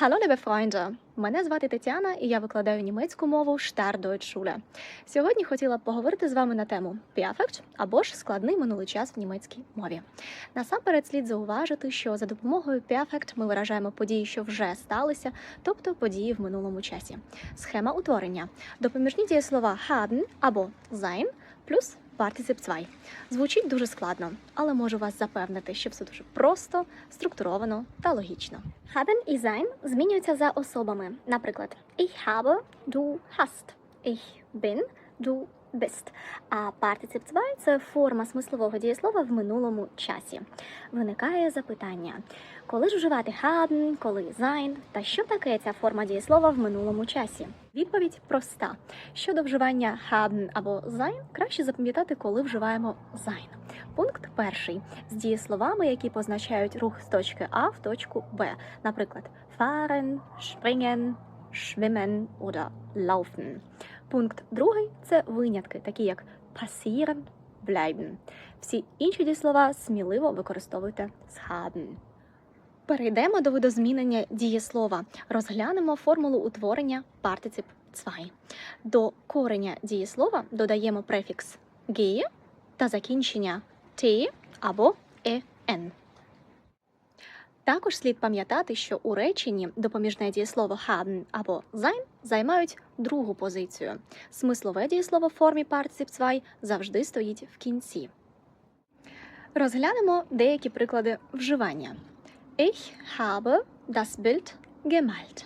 Hallo, liebe Freunde! Мене звати Тетяна, і я викладаю німецьку мову Startdeutschschule. Сьогодні хотіла б поговорити з вами на тему Perfect або ж складний минулий час в німецькій мові. Насамперед слід зауважити, що за допомогою Perfect ми виражаємо події, що вже сталися, тобто події в минулому часі. Схема утворення: допоміжні дієслова haben або sein плюс Partizip 2. Звучить дуже складно, але можу вас запевнити, що все дуже просто, структуровано та логічно. Haben і sein змінюються за особами. Наприклад, ich habe, du hast, ich bin, du bist. А Partizip 2 – це форма смислового дієслова в минулому часі. Виникає запитання: коли ж вживати haben, коли sein, та що таке ця форма дієслова в минулому часі? Відповідь проста. Щодо вживання haben або sein, краще запам'ятати, коли вживаємо sein. Пункт перший з дієсловами, які позначають рух з точки А в точку Б. Наприклад, fahren, springen, schwimmen oder laufen. Пункт другий це винятки, такі як passieren, bleiben. Всі інші дієслова сміливо використовуйте з haben. Перейдемо до видозмінення дієслова. Розглянемо формулу утворення партицип 2. До кореня дієслова додаємо префікс «ге» та закінчення «t» або «en». Також слід пам'ятати, що у реченні допоміжне дієслово haben або sein займають другу позицію. Смислове дієслово в формі 2 завжди стоїть в кінці. Розглянемо деякі приклади вживання. Ich habe das Bild gemalt.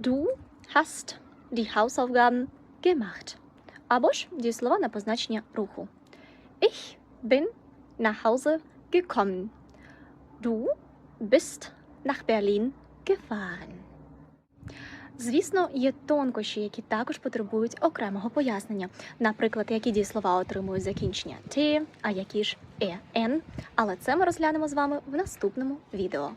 Du hast die Hausaufgaben gemacht. Або ж дієслова на позначення руху. Ich bin nach Hause gekommen. Du bist nach Berlin gefahren. Звісно, є тонкощі, які також потребують окремого пояснення. Наприклад, які дієслова отримують закінчення «ти», а які ж «en», але це ми розглянемо з вами в наступному відео.